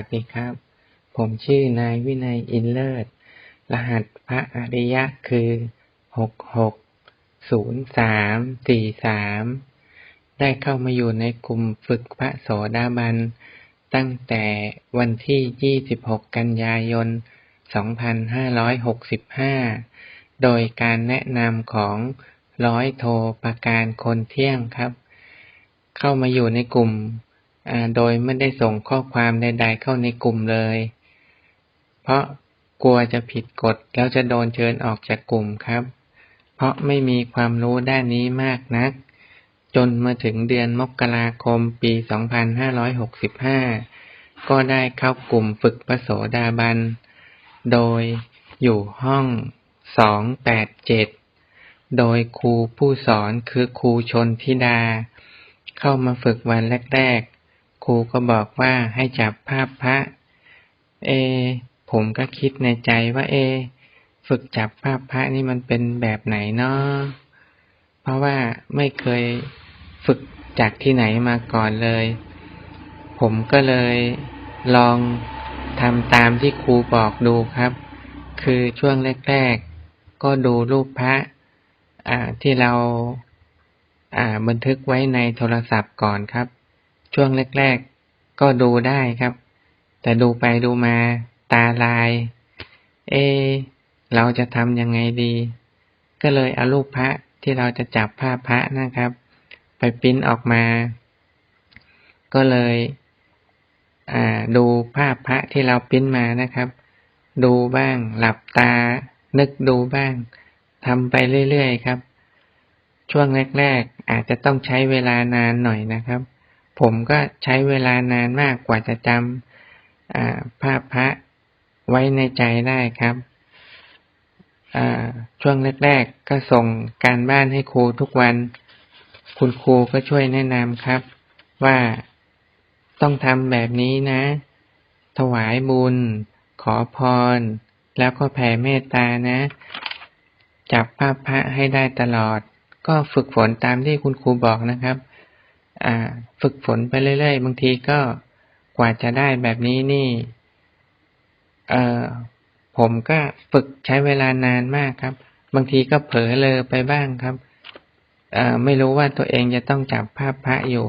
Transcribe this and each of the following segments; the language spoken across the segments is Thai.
สวัสดีครับ ผมชื่อนายวินัยอินเลิศ รหัสพระอริยะคือหกหกศูนย์สามสี่สามได้เข้ามาอยู่ในกลุ่มฝึกพระโสดาบัน ตั้งแต่วันที่ยี่สิบหกกันยายนสองพันห้าร้อยหกสิบห้าโดยการแนะนำของร้อยโทประการคนเที่ยงครับ เข้ามาอยู่ในกลุ่ม โดยไม่ได้ส่งข้อความใด ๆ เข้าในกลุ่มเลย เพราะกลัวจะผิดกฎแล้วจะโดนเชิญออกจากกลุ่มครับ เพราะไม่มีความรู้ด้านนี้มากนัก จนมาถึงเดือนมกราคมปี 2565 ก็ได้เข้ากลุ่มฝึกพระโสดาบัน โดยอยู่ห้อง 287 โดยครูผู้สอนคือครูชนธิดา เข้ามาฝึกวันแรก ครูก็บอกว่าให้จับภาพพระ เอ ผมก็คิดในใจว่า เอ ฝึกจับภาพพระนี่มันเป็นแบบไหนเนาะเพราะว่าไม่เคยฝึกจากที่ไหนมาก่อนเลย ผมก็เลยลองทำตามที่ครูบอกดูครับ คือช่วงแรก ๆ ก็ดูรูปพระที่เราบันทึกไว้ในโทรศัพท์ก่อนครับ ช่วงแรก ๆ ก็ดูได้ครับ แต่ดูไปดูมาตาลาย เอ เราจะทำยังไงดี ก็เลยเอารูปพระที่เราจะจับภาพพระนะครับ ไปปิ้นออกมา ก็เลยอ่าดูภาพพระที่เราปิ้นมานะครับ ดูบ้าง หลับตา นึกดูบ้างทำไปเรื่อยๆครับ ช่วงแรก ๆ อาจจะต้องใช้เวลานานหน่อยนะครับ ผมก็ใช้เวลานานมากกว่าจะจำภาพพระไว้ในใจได้ครับ ช่วงแรก ๆ ก็ส่งการบ้านให้ครูทุกวัน คุณครูก็ช่วยแนะนำครับ ว่าต้องทำแบบนี้นะ ถวายบุญ ขอพร แล้วก็แผ่เมตตานะ จับภาพพระให้ได้ตลอด ก็ฝึกฝนตามที่คุณครูบอกนะครับ ฝึกฝนไปเรื่อยๆ บางทีก็กว่าจะได้แบบนี้นี่ เออผมก็ฝึกใช้เวลานานมากครับ บางทีก็เผลอเลอไปบ้างครับ เออไม่รู้ว่าตัวเองจะต้องจับภาพพระอยู่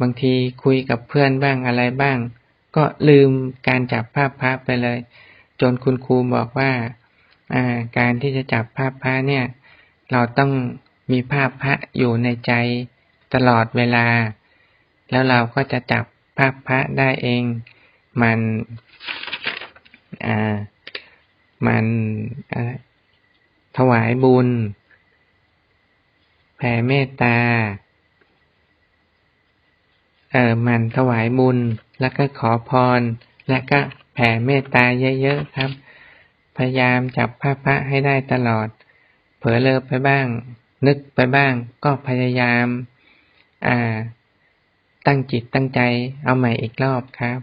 บางทีคุยกับเพื่อนบ้างอะไรบ้าง ก็ลืมการจับภาพพระไปเลย จนคุณครูบอกว่า อ่า การที่จะจับภาพพระเนี่ย เราต้องมีภาพพระอยู่ในใจ ตลอดเวลา แล้วเราก็จะจับภาพพระได้เอง มันอ่ามันถวายบุญ แผ่เมตตาเออมันถวายบุญ แล้วก็ขอพร แล้วก็แผ่เมตตาเยอะๆครับ พยายามจับภาพพระให้ได้ตลอด เผลอเลอไปบ้าง นึกไปบ้าง ก็พยายาม อ่า ตั้งจิตตั้งใจเอาใหม่อีกรอบครับ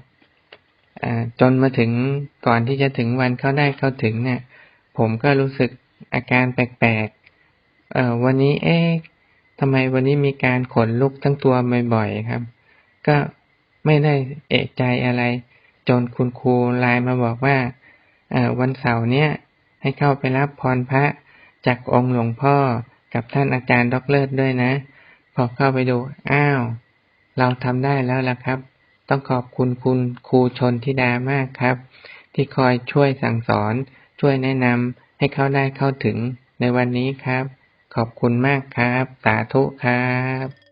อ่าจนมาถึงก่อนที่จะถึงวันเข้าได้เข้าถึงเนี่ย ผมก็รู้สึกอาการแปลกๆเอ่อวันนี้เอ๊ะทำไมวันนี้มีการขนลุกทั้งตัวบ่อยๆครับ ก็ไม่ได้เอะใจอะไร จนคุณครูไลน์มาบอกว่าวันเสาร์เนี้ยให้เข้าไปรับพรพระจากองค์หลวงพ่อกับท่านอาจารย์ด็อกเลิศด้วยนะ พอเข้าไปดู อ้าว เราทำได้แล้วล่ะครับ ต้องขอบคุณคุณครูชนทิดามากครับ ที่คอยช่วยสั่งสอน ช่วยแนะนำให้เขาได้เข้าถึงในวันนี้ครับ ขอบคุณมากครับ สาธุครับ